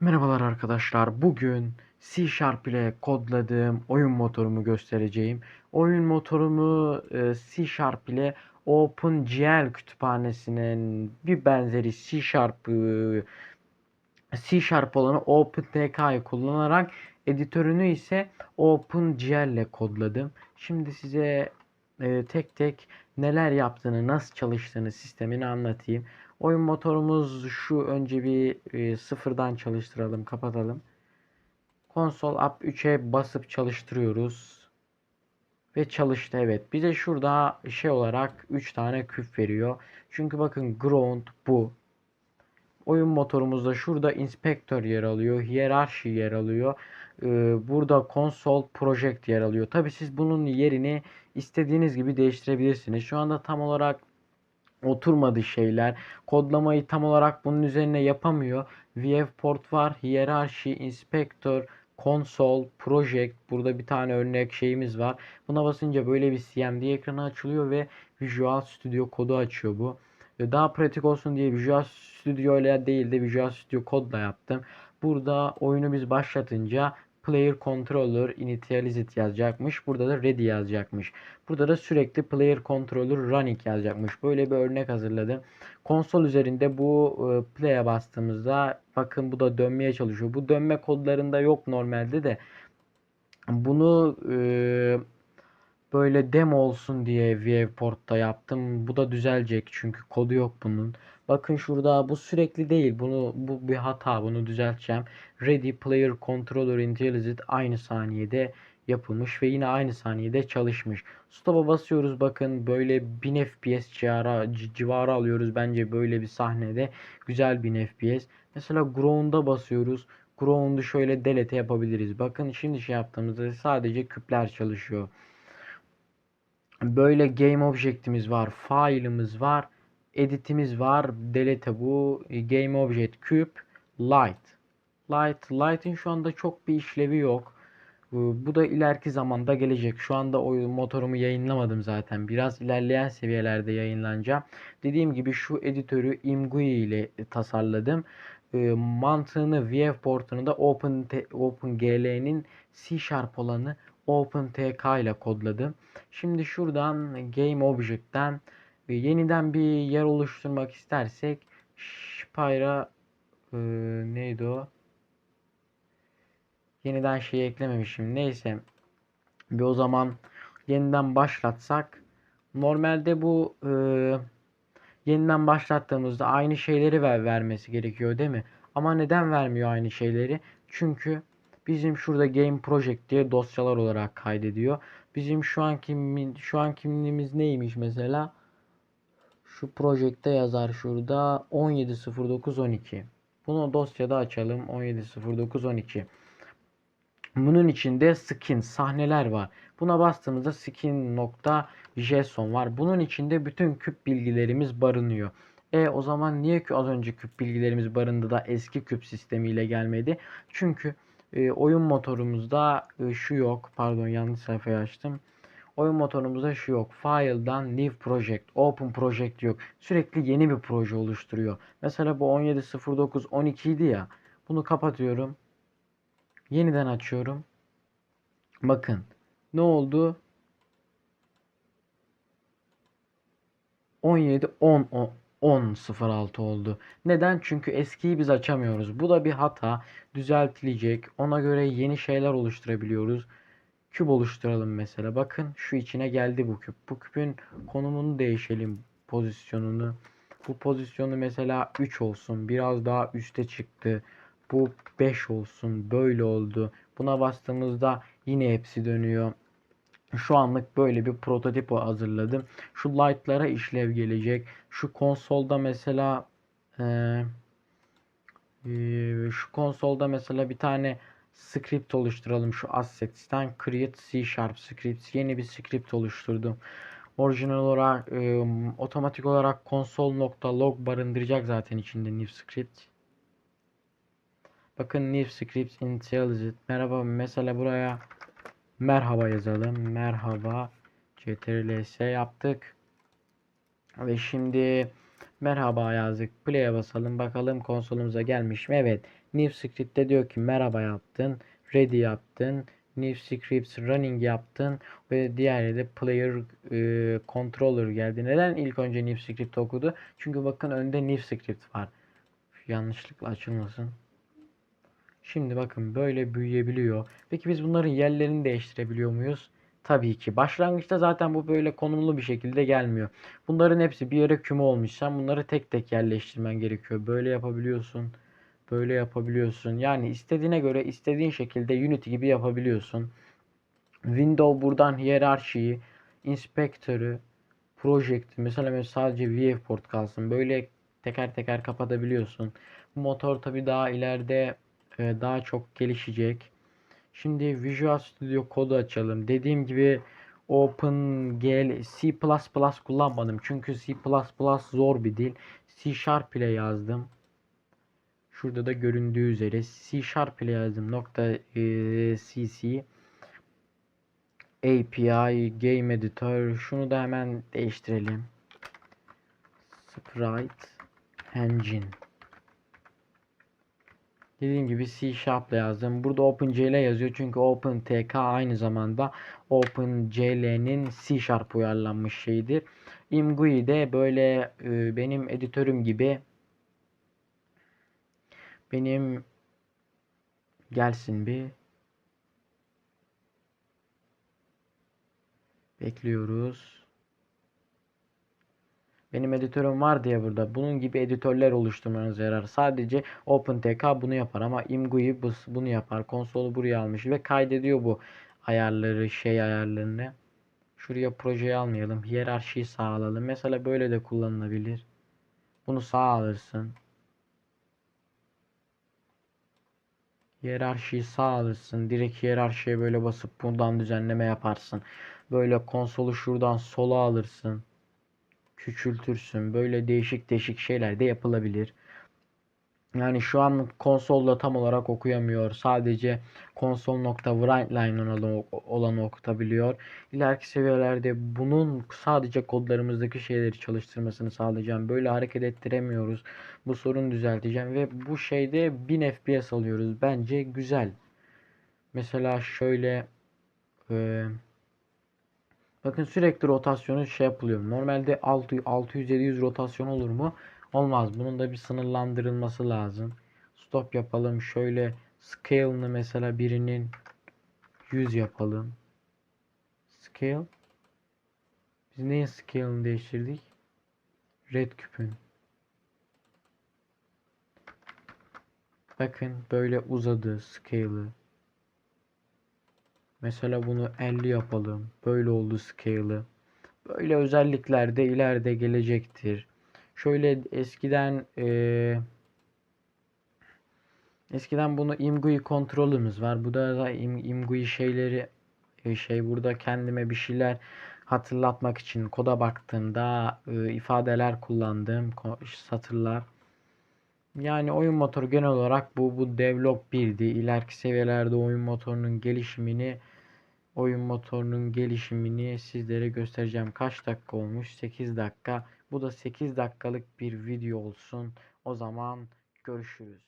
Merhabalar arkadaşlar. Bugün C Sharp ile kodladığım oyun motorumu göstereceğim. Oyun motorumu e, C Sharp ile OpenGL kütüphanesinin bir benzeri C Sharp e, C Sharp olanı OpenTK'yı kullanarak editörünü ise OpenGL ile kodladım. Şimdi size e, tek tek neler yaptığını, nasıl çalıştığını, sistemini anlatayım. Oyun motorumuz şu önce bir e, sıfırdan çalıştıralım, kapatalım. Konsol Up 3'e basıp çalıştırıyoruz. Ve çalıştı evet. Bize şurada şey olarak 3 tane küp veriyor. Çünkü bakın ground bu. Oyun motorumuzda şurada inspector yer alıyor. Hierarchy yer alıyor. Ee, burada console project yer alıyor. Tabi siz bunun yerini istediğiniz gibi değiştirebilirsiniz. Şu anda tam olarak oturmadı şeyler. Kodlamayı tam olarak bunun üzerine yapamıyor. VF-Port var. Hierarchy, Inspector, Console, Project. Burada bir tane örnek şeyimiz var. Buna basınca böyle bir CMD ekranı açılıyor ve Visual Studio kodu açıyor bu. Ve daha pratik olsun diye Visual Studio ile değil de Visual Studio kodla yaptım. Burada oyunu biz başlatınca Player Controller Initialized yazacakmış. Burada da Ready yazacakmış. Burada da sürekli Player Controller Running yazacakmış. Böyle bir örnek hazırladım. Konsol üzerinde bu e, play'e bastığımızda bakın bu da dönmeye çalışıyor. Bu dönme kodlarında yok normalde de. Bunu e, böyle demo olsun diye Viewport'ta yaptım. Bu da düzelecek çünkü kodu yok bunun. Bakın şurada bu sürekli değil. Bunu bu bir hata. Bunu düzelteceğim. Ready Player Controller Intelligent aynı saniyede yapılmış ve yine aynı saniyede çalışmış. Stop'a basıyoruz bakın böyle 1000 FPS civarı, civarı alıyoruz bence böyle bir sahnede. Güzel 1000 FPS. Mesela Ground'a basıyoruz. Ground'u şöyle delete yapabiliriz. Bakın şimdi şey yaptığımızda sadece küpler çalışıyor. Böyle game object'imiz var. File'ımız var. Edit'imiz var. Delete bu. Game object küp. Light. Light. Light'in şu anda çok bir işlevi yok. Bu da ileriki zamanda gelecek. Şu anda o motorumu yayınlamadım zaten. Biraz ilerleyen seviyelerde yayınlanacağım. Dediğim gibi şu editörü Imgui ile tasarladım. Mantığını VF portunu da Open OpenGL'nin C Sharp olanı OpenTK ile kodladım. Şimdi şuradan Game Object'ten yeniden bir yer oluşturmak istersek Spyra e, neydi o? Yeniden şey eklememişim. Neyse. Bir o zaman yeniden başlatsak. Normalde bu e, yeniden başlattığımızda aynı şeyleri ver, vermesi gerekiyor değil mi? Ama neden vermiyor aynı şeyleri? Çünkü bizim şurada Game Project diye dosyalar olarak kaydediyor. Bizim şu anki şu an kimliğimiz neymiş mesela? Şu projekte yazar şurada 170912. Bunu dosyada açalım 170912. Bunun içinde skin sahneler var. Buna bastığımızda skin.json var. Bunun içinde bütün küp bilgilerimiz barınıyor. E o zaman niye ki az önce küp bilgilerimiz barındı da eski küp sistemiyle gelmedi? Çünkü e, oyun motorumuzda e, şu yok. Pardon yanlış sayfayı açtım. Oyun motorumuzda şu yok. File'dan New Project, Open Project yok. Sürekli yeni bir proje oluşturuyor. Mesela bu 17.09.12 idi ya. Bunu kapatıyorum. Yeniden açıyorum. Bakın. Ne oldu? 17 10 10.06 oldu. Neden? Çünkü eskiyi biz açamıyoruz. Bu da bir hata. Düzeltilecek. Ona göre yeni şeyler oluşturabiliyoruz. Küp oluşturalım mesela. Bakın şu içine geldi bu küp. Bu küpün konumunu değişelim. Pozisyonunu. Bu pozisyonu mesela 3 olsun. Biraz daha üste çıktı. Bu 5 olsun. Böyle oldu. Buna bastığımızda yine hepsi dönüyor. Şu anlık böyle bir prototip hazırladım. Şu light'lara işlev gelecek. Şu konsolda mesela e, e, şu konsolda mesela bir tane script oluşturalım şu assets'ten create C sharp script yeni bir script oluşturdum. Orijinal olarak e, otomatik olarak console.log barındıracak zaten içinde new script. Bakın new script intelligent. Merhaba mesela buraya merhaba yazalım. Merhaba ctrls yaptık. Ve şimdi merhaba yazdık. Play'e basalım. Bakalım konsolumuza gelmiş mi? Evet. New script'te diyor ki merhaba yaptın, ready yaptın, new scripts running yaptın ve diğeri de player e, controller geldi. Neden ilk önce new script okudu? Çünkü bakın önde new script var. Yanlışlıkla açılmasın. Şimdi bakın böyle büyüyebiliyor. Peki biz bunların yerlerini değiştirebiliyor muyuz? Tabii ki. Başlangıçta zaten bu böyle konumlu bir şekilde gelmiyor. Bunların hepsi bir yere küme olmuş. Sen bunları tek tek yerleştirmen gerekiyor. Böyle yapabiliyorsun. Böyle yapabiliyorsun. Yani istediğine göre istediğin şekilde Unity gibi yapabiliyorsun. Window buradan hiyerarşiyi, inspektörü, project mesela mesela sadece viewport kalsın. Böyle teker teker kapatabiliyorsun. Motor tabii daha ileride daha çok gelişecek. Şimdi Visual Studio kodu açalım. Dediğim gibi OpenGL C++ kullanmadım. Çünkü C++ zor bir dil. C Sharp ile yazdım. Şurada da göründüğü üzere C Sharp ile yazdım. Nokta e, CC API Game Editor. Şunu da hemen değiştirelim. Sprite Engine. Dediğim gibi C Sharp ile yazdım. Burada OpenGL yazıyor çünkü OpenTK aynı zamanda OpenGL'nin C Sharp uyarlanmış şeyidir. ImGui de böyle e, benim editörüm gibi benim gelsin bir bekliyoruz. Benim editörüm var diye burada. Bunun gibi editörler oluşturmanız yarar. Sadece OpenTK bunu yapar ama ImGui bunu yapar. Konsolu buraya almış ve kaydediyor bu ayarları, şey ayarlarını. Şuraya projeyi almayalım. Hiyerarşiyi sağ alalım. Mesela böyle de kullanılabilir. Bunu sağ alırsın. Hiyerarşiyi sağ alırsın. Direkt hiyerarşiye böyle basıp bundan düzenleme yaparsın. Böyle konsolu şuradan sola alırsın küçültürsün. Böyle değişik değişik şeyler de yapılabilir. Yani şu an konsolda tam olarak okuyamıyor. Sadece console.writeline olanı, olanı okutabiliyor. İleriki seviyelerde bunun sadece kodlarımızdaki şeyleri çalıştırmasını sağlayacağım. Böyle hareket ettiremiyoruz. Bu sorunu düzelteceğim ve bu şeyde 1000 FPS alıyoruz. Bence güzel. Mesela şöyle e, Bakın sürekli rotasyonu şey yapılıyor. Normalde 600-700 rotasyon olur mu? Olmaz. Bunun da bir sınırlandırılması lazım. Stop yapalım. Şöyle scale'ını mesela birinin 100 yapalım. Scale. Biz neyin scale'ını değiştirdik? Red küpün. Bakın böyle uzadı scale'ı. Mesela bunu 50 yapalım. Böyle oldu scale'ı. Böyle özellikler de ileride gelecektir. Şöyle eskiden e, eskiden bunu imgui kontrolümüz var. Bu da im, imgui şeyleri e, şey burada kendime bir şeyler hatırlatmak için koda baktığımda e, ifadeler kullandığım satırlar. Yani oyun motoru genel olarak bu bu develop 1'di. İleriki seviyelerde oyun motorunun gelişimini oyun motorunun gelişimini sizlere göstereceğim. Kaç dakika olmuş? 8 dakika. Bu da 8 dakikalık bir video olsun. O zaman görüşürüz.